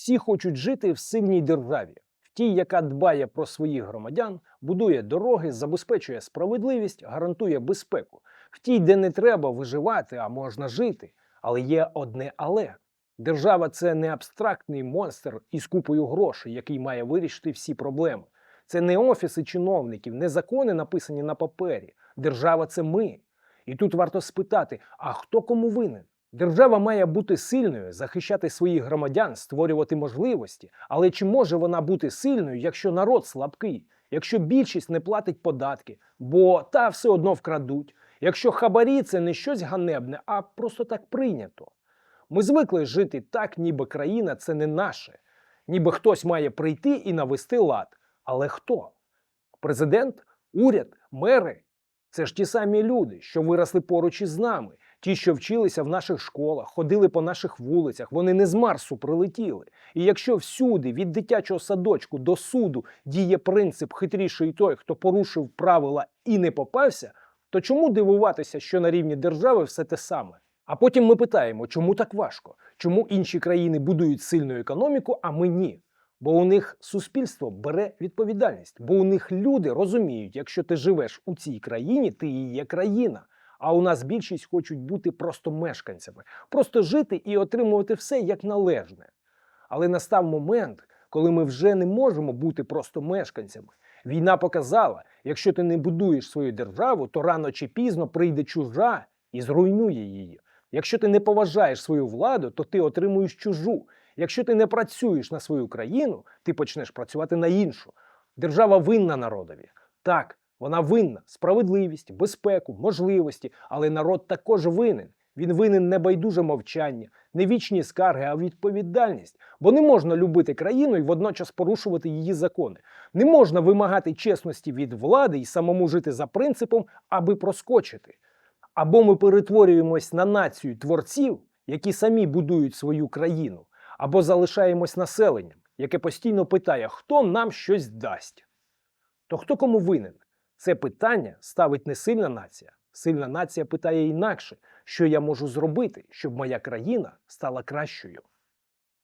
Всі хочуть жити в сильній державі, в тій, яка дбає про своїх громадян, будує дороги, забезпечує справедливість, гарантує безпеку, в тій, де не треба виживати, а можна жити. Але є одне але. Держава це не абстрактний монстр із купою грошей, який має вирішити всі проблеми. Це не офіси чиновників, не закони написані на папері. Держава це ми. І тут варто спитати: а хто кому винен? Держава має бути сильною, захищати своїх громадян, створювати можливості. Але чи може вона бути сильною, якщо народ слабкий, якщо більшість не платить податки, бо та все одно вкрадуть, якщо хабарі це не щось ганебне, а просто так прийнято? Ми звикли жити так, ніби країна це не наше, ніби хтось має прийти і навести лад. Але хто? Президент, уряд, мери це ж ті самі люди, що виросли поруч із нами, ті, що вчилися в наших школах, ходили по наших вулицях, вони не з Марсу прилетіли. І якщо всюди, від дитячого садочку до суду, діє принцип хитріший той, хто порушив правила і не попався, то чому дивуватися, що на рівні держави все те саме? А потім ми питаємо, чому так важко? Чому інші країни будують сильну економіку, а ми ні? Бо у них суспільство бере відповідальність, бо у них люди розуміють, якщо ти живеш у цій країні, ти і є країна. А у нас більшість хочуть бути просто мешканцями, просто жити і отримувати все як належне. Але настав момент, коли ми вже не можемо бути просто мешканцями. Війна показала, якщо ти не будуєш свою державу, то рано чи пізно прийде чужа і зруйнує її. Якщо ти не поважаєш свою владу, то ти отримуєш чужу. Якщо ти не працюєш на свою країну, ти почнеш працювати на іншу. Держава винна народові. Так, вона винна справедливість, безпеку, можливості, але народ також винен. Він винен не байдуже мовчання, не вічні скарги, а відповідальність. Бо не можна любити країну і водночас порушувати її закони. Не можна вимагати чесності від влади і самому жити за принципом, аби проскочити. Або ми перетворюємось на націю творців, які самі будують свою країну, або залишаємось населенням, яке постійно питає, хто нам щось дасть. То хто кому винен? Це питання ставить не сильна нація. Сильна нація питає інакше, що я можу зробити, щоб моя країна стала кращою.